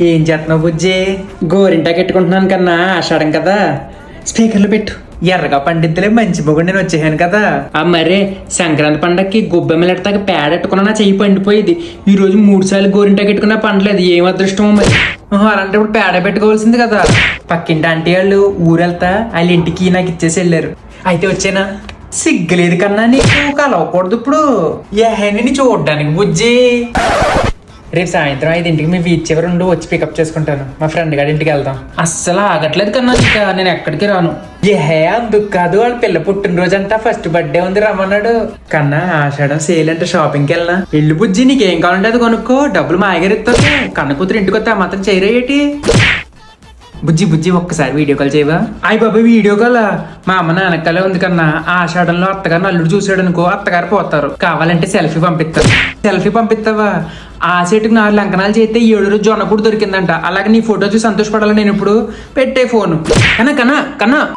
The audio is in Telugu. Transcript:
ఏం చేస్తున్నావు బుజ్జి? గోరింటా పెట్టుకుంటున్నాను కన్నా ఆషాఢం కదా. స్పీకర్లు పెట్టు. ఎర్రగా పండిద్దులే మంచి మొగుడు నేను వచ్చేసాను కదా. ఆ మరే సంక్రాంతి పండక్కి గొబ్బెమ్మలెడతాక పేడ ఎట్టుకున్నా నా చెయ్యి పండిపోయింది. ఈ రోజు మూడు సార్లు గోరింటా పెట్టుకున్నా పండలేదు ఏం అదృష్టమో మరి. ఆహా, అలాంటప్పుడు పేడ పెట్టుకోవాల్సింది కదా. పక్కింటి ఆంటీ వాళ్ళు ఊరెళ్తా వాళ్ళ ఇంటికి నాకు ఇచ్చేసి వెళ్ళారు. అయితే వచ్చేనా? సిగ్గులేదు కన్నా నీకు కలవకూడదు ఇప్పుడు. ఏహేని చూడడానికి బుజ్జి? రేపు సాయంత్రం ఐదింటికి మీ బీచ్ చివరి ఉండి వచ్చి పికప్ చేసుకుంటాను. మా ఫ్రెండ్ గారి ఇంటికి వెళ్దాం. అస్సలు ఆగట్లేదు కన్నా ఇంకా నేను ఎక్కడికి రాను. ఏహే అందుకు కాదు వాళ్ళ పిల్ల పుట్టినరోజు అంట ఫస్ట్ బర్త్డే ఉంది రమ్మన్నాడు. కన్నా ఆషాఢం సేల్ అంటే షాపింగ్కి వెళ్ళినా? ఇల్లు బుజ్జి నీకేం కావాలంటే అది కొనుక్కో. డబ్బులు మా ఇస్తారు. కన్న కూతురు ఇంటికి వస్తే మాత్రం చేయరేటి బుజ్జి బుజ్జి ఒక్కసారి వీడియో కాల్ చేయవా? అయ్య బాబా వీడియో కాల్? మా అమ్మ నాన్నకాలే ఉంది కన్నా ఆ ఆషాఢంలో అత్తగారు అల్లుడు చూసాడు అనుకో అత్తగారు పోతారు. కావాలంటే సెల్ఫీ పంపిస్తారు. సెల్ఫీ పంపిస్తావా? ఆ సెట్కి నాలుగు లంకనాలు చేస్తే ఏడు రోజు జొన్న కూడా దొరికిందంట. అలాగే నీ ఫోటో చూసి సంతోషపడాలి నేను ఇప్పుడు? పెట్టే ఫోన్. కన్నా కన్నా కన్నా